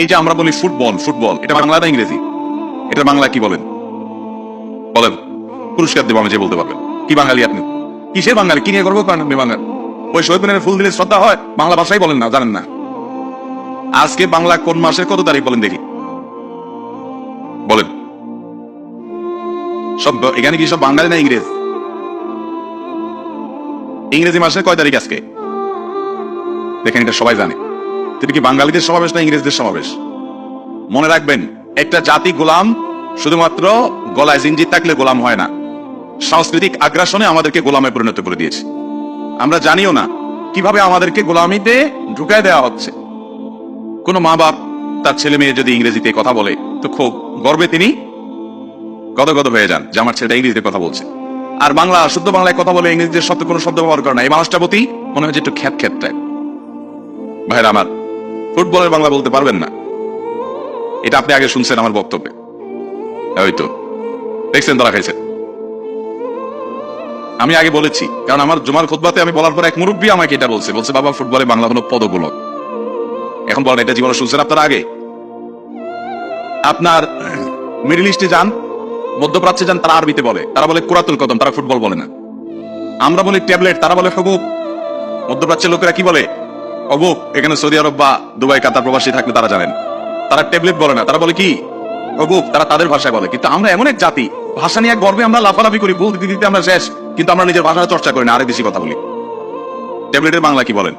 এই যে আমরা বলি ফুটবল ফুটবল, এটা বাংলা না ইংরেজি? এটা বাংলা কি বলেন? বলেন, পুরস্কার দেবো আমি, যে বলতে পারবেন। কি বাঙালি আপনি? কিসের বাঙালি? কি নিয়ে করব আপনি বাঙাল? ওই শহীদ মিনারে ফুল দিলে শ্রদ্ধা হয়? বাংলা ভাষাই বলেন না, জানেন না। আজকে বাংলা কোন মাসের কত তারিখ বলেন দেখি। বলেন। সব এখানে কি সব বাঙালি না ইংরেজ? ইংরেজি মাসের কয় তারিখ আজকে? দেখেন এটা সবাই জানে। তিনি কি বাঙালিদের সমাবেশ না ইংরেজদের সমাবেশ? মনে রাখবেন, একটা জাতি গোলাম শুধুমাত্র গলায় জিঞ্জির থাকলে গোলাম হয় না। সাংস্কৃতিক আগ্রাসনে আমাদেরকে গোলামে পরিণত করে দিয়েছে। আমরা জানিও না কীভাবে আমাদেরকে গোলামিতে ঢুকায় দেওয়া হচ্ছে। কোন মা বাপ তার ছেলে মেয়ে যদি ইংরেজিতে কথা বলে, তো খুব গর্বে তিনি গদগদ হয়ে যান যে আমার ছেলেটা ইংরেজিতে কথা বলছে। আর বাংলা, শুদ্ধ বাংলায় কথা বলে ইংরেজিতে শব্দ কোনো শব্দ ব্যবহার করে না। এই মানুষটা প্রতি মনে হয় যে একটু খ্যাত খ্যাত ভাইরা আমার ফুটবলের বাংলা বলতে পারবেন না। এটা আপনি আগে শুনছেন আমার বক্তব্যে। ওই তো। দেখছেন তারা খাইছেন। আমি আগে বলেছি, কারণ আমার জুমার খুতবাতে আমি বলার পর এক মুরব্বী আমাকে এটা বলছে। বলছে, বাবা, ফুটবলে বাংলা হলো পদগুলো এখন বলেন, এটা জীবনে শুনছেন আপনারা আগে? আপনার মিডল ইস্টে যান, মধ্যপ্রাচ্যে যান, তারা আরবিতে বলে। তারা বলে কুরাতুল কদম, তারা ফুটবল বলে না। আমরা বলি ট্যাবলেট, তারা বলে হবুব মধ্যপ্রাচ্যের লোকেরা কি বলে? হবুব এখানে সৌদি আরব বা দুবাই, কাতার প্রবাসী থাকলে তারা জানেন। তারা ট্যাবলেট বলে না, তারা বলে কি? হবুব তারা তাদের ভাষায় বলে। কিন্তু আমরা এমন এক জাতি, ভাষা নিয়ে এক গর্বে আমরা লাফালাফি করি বলতে দিতে আমরা শেষ, কিন্তু আমরা নিজের ভাষা চর্চা করি না আরে বেশি কথা বলি। ট্যাবলেটের বাংলা কি বলেন?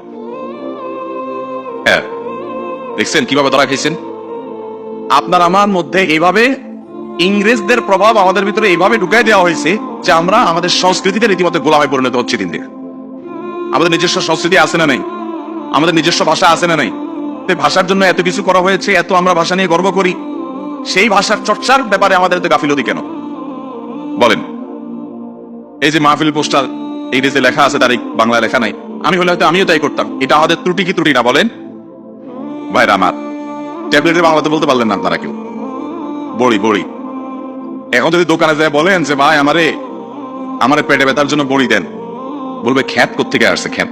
হ্যাঁ। দেখছেন কীভাবে ধরা খাইছেন আপনার আমার মধ্যে এইভাবে ইংরেজদের প্রভাব আমাদের ভিতরে এইভাবে ঢুকাই দেওয়া হয়েছে যে আমরা আমাদের সংস্কৃতিতে রীতিমতো গোলামে পরিণত হচ্ছে দিন দিন। আমাদের নিজস্ব সংস্কৃতি আছে না নাই? আমাদের নিজস্ব ভাষা আছে না নাই? ভাষার জন্য এত কিছু করা হয়েছে, এত আমরা ভাষা নিয়ে গর্ব করি। সেই ভাষার চর্চার ব্যাপারে আমাদের এত গাফিলতি কেন? বলেন। এই যে মাহফিল পোস্টার ইংরেজিতে লেখা আছে তার এই বাংলায় লেখা নাই, আমি হলে হয়তো আমিও তাই করতাম। এটা আমাদের ত্রুটি কি ত্রুটি না, বলেন? ভাইরা আমার ট্যাবলেটের বাংলাতে বলতে পারলেন না আপনারা কেউ। বড়ি বড়ি। এখন যদি দোকানে যায় বলেন যে, ভাই আমারে আমারে পেটে ব্যথার জন্য বড়ি দেন। বলবে, খ্যাত কোথেকে আসছে, খ্যাত?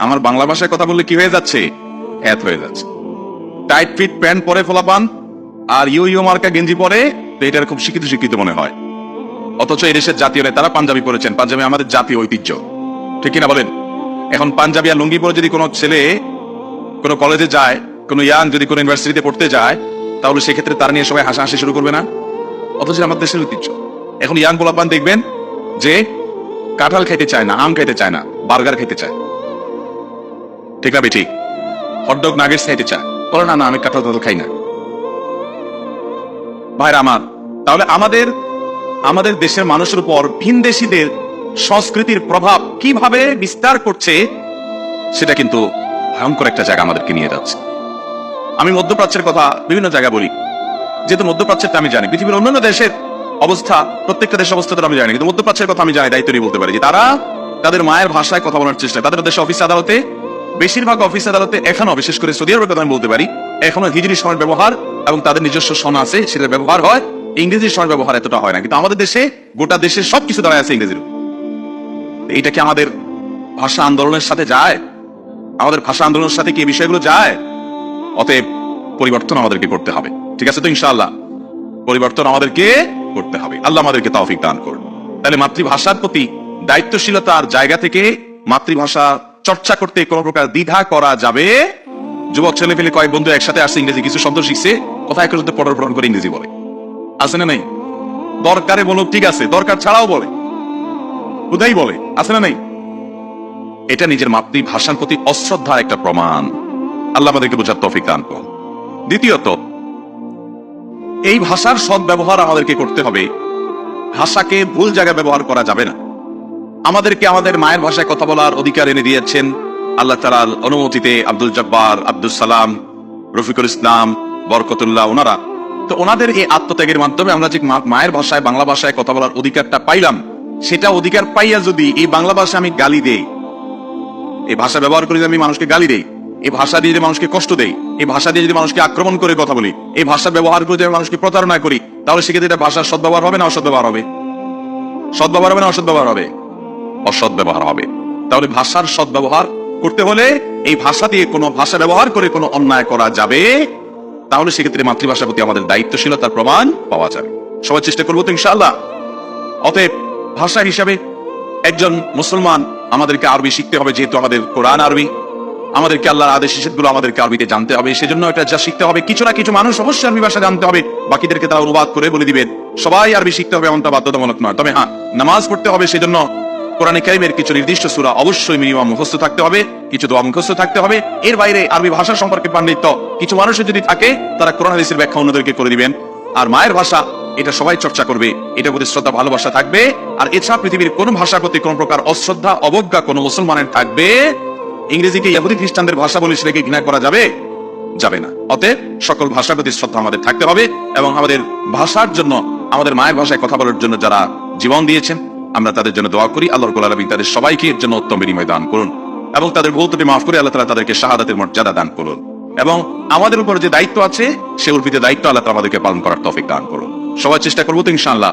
আমার বাংলা ভাষায় কথা বললে কি হয়ে যাচ্ছে? খ্যাত হয়ে যাচ্ছে। টাইট ফিট প্যান্ট পরে ফোলাপান, আর ইউ ইউ মার্কা গেঞ্জি পরে, তো এটার খুব শিক্ষিত শিক্ষিত মনে হয়। অথচ এই দেশের জাতীয় নেতারা পাঞ্জাবি পরেছেন। পাঞ্জাবি আমাদের জাতীয় ঐতিহ্য। ঠিক কিনা বলেন? এখন পাঞ্জাবি আর লুঙ্গি পরে যদি কোনো ছেলে কোনো কলেজে যায়, কোনো ইয়াং যদি কোনো ইউনিভার্সিটিতে পড়তে যায়, তাহলে সেক্ষেত্রে তার নিয়ে সবাই হাসাহাসি শুরু করবে না? অথচ আমাদের দেশের ঐতিহ্য। এখন ইয়াং গোলাপান দেখবেন যে কাঁঠাল খাইতে চায় না, আম খাইতে চায় না, বার্গার খাইতে চায়। ঠিক না ঠিক হটডগ নাগেটস খাইতে চায়। বলে, না না, আমি কাঁঠাল টাঠাল খাই না। ভাইরা আমার, তাহলে আমাদের আমাদের দেশের মানুষের উপর ভিনদেশীদের সংস্কৃতির প্রভাব কীভাবে বিস্তার করছে, সেটা কিন্তু ভয়ঙ্কর একটা জায়গা আমাদেরকে নিয়ে যাচ্ছে। আমি মধ্যপ্রাচ্যের কথা বিভিন্ন জায়গায় বলি। যেহেতু মধ্যপ্রাচ্যেরটা আমি জানি, পৃথিবীর অন্যান্য দেশের অবস্থা, প্রত্যেকটা দেশের অবস্থা তো আমি জানি, কিন্তু মধ্যপ্রাচ্যের কথা আমি জানি, দায়িত্ব নিয়ে বলতে পারি যে তারা তাদের মায়ের ভাষায় কথা বলার চেষ্টা তাদের দেশে অফিস আদালতে বেশিরভাগ অফিস আদালতে এখনও, বিশেষ করে সৌদি আরবের কথা বলতে পারি, এখনও হিজরি সময়ের ব্যবহার এবং তাদের নিজস্ব সন আছে সেটার ব্যবহার হয়। ইংরেজি সময় ব্যবহার এতটা হয় না, কিন্তু আমাদের দেশে, গোটা দেশের সবকিছু দাঁড়ায় আছে ইংরেজির এইটা কি আমাদের ভাষা আন্দোলনের সাথে যায়? আমাদের ভাষা আন্দোলনের সাথে কি বিষয়গুলো যায়? অতএব পরিবর্তন আমাদেরকে করতে হবে। ঠিক আছে তো, ইনশাআল্লাহ? পরিবর্তন আমাদেরকে করতে হবে। আল্লাহ আমাদেরকে তৌফিক দান করুন। তাহলে মাতৃভাষার প্রতি দায়িত্বশীলতার জায়গা থেকে মাতৃভাষা চর্চা করতে কোনো প্রকার দ্বিধা করা যাবে? যুবক ছেলে পেলে কয়েক বন্ধু একসাথে আসছে ইংরেজি, কিছু শব্দ শিখছে কোথায় করে পটর পটর করে ইংরেজি বলে। আছে না নাই? দরকারে বলো, ঠিক আছে, দরকার ছাড়াও বলে। উদাই বলে, আছে না নাই? এটা নিজের মাতৃভাষার প্রতি অশ্রদ্ধার একটা প্রমাণ। আল্লাহ আমাদেরকে বোঝার তফিক দান করুন। দ্বিতীয়ত, এই ভাষার সৎ ব্যবহার আমাদেরকে করতে হবে। ভাষাকে ভুল জায়গায় ব্যবহার করা যাবে না। আমাদেরকে আমাদের মায়ের ভাষায় কথা বলার অধিকার এনে দিয়েছেন আল্লাহ তালার অনুমতিতে আব্দুল জব্বার আব্দুল সালাম, রফিকুল ইসলাম, বরকতুল্লাহ ওনারা। তো ওনাদের এই আত্মত্যাগের মাধ্যমে আমরা যে মায়ের ভাষায়, বাংলা ভাষায় কথা বলার অধিকারটা পাইলাম। সেটা অধিকার পাইয়া যদি এই বাংলা ভাষা আমি গালি দেই, এই ভাষা ব্যবহার করে আমি মানুষকে গালি দেই, এই ভাষা দিয়ে যদি মানুষকে কষ্ট দেই, এই ভাষা দিয়ে যদি মানুষকে আক্রমণ করে কথা বলি, এই ভাষা ব্যবহার করে যদি মানুষকে প্রতারণা করি, তাহলে সেক্ষেত্রে এটা ভাষার সদ্ব্যবহার হবে না অসৎ ব্যবহার হবে? সদ্ব্যবহার হবে না অসৎ ব্যবহার হবে? অসৎ ব্যবহার হবে। তাহলে ভাষার সদ্ব্যবহার করতে হলে এই ভাষা দিয়ে কোনো ভাষা ব্যবহার করে কোনো অন্যায় করা যাবে? তাহলে সেক্ষেত্রে মাতৃভাষার প্রতি আমাদের দায়িত্বশীলতার প্রমাণ পাওয়া যাবে। সবাই চেষ্টা করব তো ইনশাআল্লাহ। অতএব ভাষা হিসাবে একজন মুসলমান আমাদেরকে আরবি শিখতে হবে, যেহেতু আমাদের কোরআন আরবি। আমাদেরকে আল্লাহর আদেশ নিষেধগুলো আমাদেরকে আরবিতে জানতে হবে, সেজন্য এটা যা শিখতে হবে, কিছু না কিছু মানুষ অবশ্যই আরবি ভাষা জানতে হবে। বাকিদেরকে তারা অনুবাদ করে বলে দিবেন, সবাই আরবি শিখতে হবে এমনটা বাধ্যতামূলক নয়। তবে হ্যাঁ নামাজ পড়তে হবে, সেজন্য কোরআনে কারিমের কিছু নির্দিষ্ট সূরা অবশ্যই মিনিমাম মুখস্থ থাকতে হবে, কিছু দোয়া মুখস্থ থাকতে হবে। এর বাইরে আরবি ভাষা সম্পর্কে পাণ্ডিত্য। কিছু মানুষের যদি থাকে, তারা কোরআন হাদিসের ব্যাখ্যা অন্যদেরকে করে দিবেন। আর মায়ের ভাষা, এটা সবাই চর্চা করবে। এটা প্রতি শ্রদ্ধা, ভালোবাসা থাকবে। আর এছাড়া পৃথিবীর কোন ভাষার প্রতি কোন প্রকার অশ্রদ্ধা, অবজ্ঞা কোন মুসলমানের থাকবে? ইংরেজিকে ইহুদি খ্রিস্টানদের ভাষা বলে সেটাকে ঘৃণা করা যাবে? যাবে না। অতএব সকল ভাষার প্রতি শ্রদ্ধা আমাদের থাকতে হবে এবং আমাদের ভাষার জন্য, আমাদের মায়ের ভাষায় কথা বলার জন্য যারা জীবন দিয়েছেন আমরা তাদের জন্য দোয়া করি। আল্লাহ রব্বুল আলামিন তাদের সবাইকে এর জন্য উত্তম বিনিময় দান করুন এবং তাদের ভুল ত্রুটি মাফ করে আল্লাহ তাআলা তাদেরকে শাহাদাতের মর্যাদা দান করুন এবং আমাদের উপর যে দায়িত্ব আছে, সে অর্পিত দায়িত্ব আল্লাহ আমাদেরকে পালন করার তৌফিক দান করুন। সবাই চেষ্টা করব তো ইনশাআল্লাহ।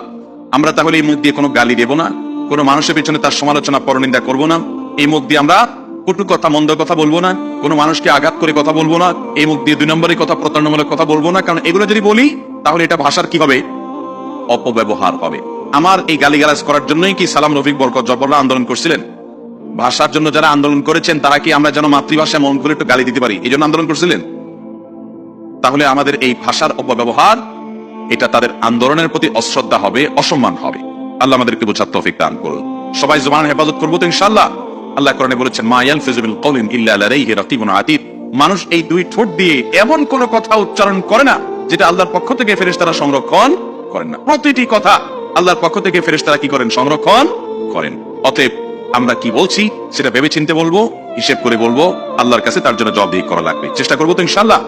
আমরা তাহলে এই মুখ দিয়ে কোনো গালি দেব না, কোনো মানুষের পেছনে তার সমালোচনা, পরনিন্দা করব না। এই মুখ দিয়ে আমরা কটু কথা, মন্দ কথা বলব না, কোনো মানুষকে আঘাত করে কথা বলব না, এই মুখ দিয়ে দুই নম্বরের কথা প্রতারণামূলক কথা বলব না। কারণ এগুলো যদি বলি, তাহলে এটা ভাষার কি হবে? অপব্যবহার হবে। আমার এই গালিগালাজ করার জন্যই কি সালাম রফিক বরকত জবররা আন্দোলন করছিলেন? ভাষার জন্য যারা আন্দোলন করেছেন, তারা কি আমরা যেন মাতৃভাষায় মন করে একটু গালি দিতে পারি? এই জন্য আন্দোলন করছিলেন? তাহলে আমাদের এই ভাষার অপব্যবহার, এটা তাদের আন্দোলনের প্রতি অশ্রদ্ধা হবে, অসম্মান হবে। আল্লাহ আমাদেরকে বোঝার তৌফিক দান করুন। সবাই জবান হেফাজত করব তো ইনশাআল্লাহ। আল্লাহ কোরআনে বলেছেন, মা ইয়ালফিজু বিল কওলিন ইল্লা লাদাইহি রাকিবুন আতীদ মানুষ এই দুই ঠোঁট দিয়ে এমন কোন কথা উচ্চারণ করে না, যেটা আল্লাহর পক্ষ থেকে ফেরেশতারা সংরক্ষণ করেন না। প্রতিটি কথা আল্লাহর পক্ষ থেকে ফেরেশতারা কি করেন? সংরক্ষণ করেন। অতএব আমরা কি বলছি, সেটা ভেবে চিনতে বলব, হিসেব করে বলব, আল্লাহর কাছে তার জন্য জবাবদিহি করা লাগবে। চেষ্টা করব তো ইনশাআল্লাহ।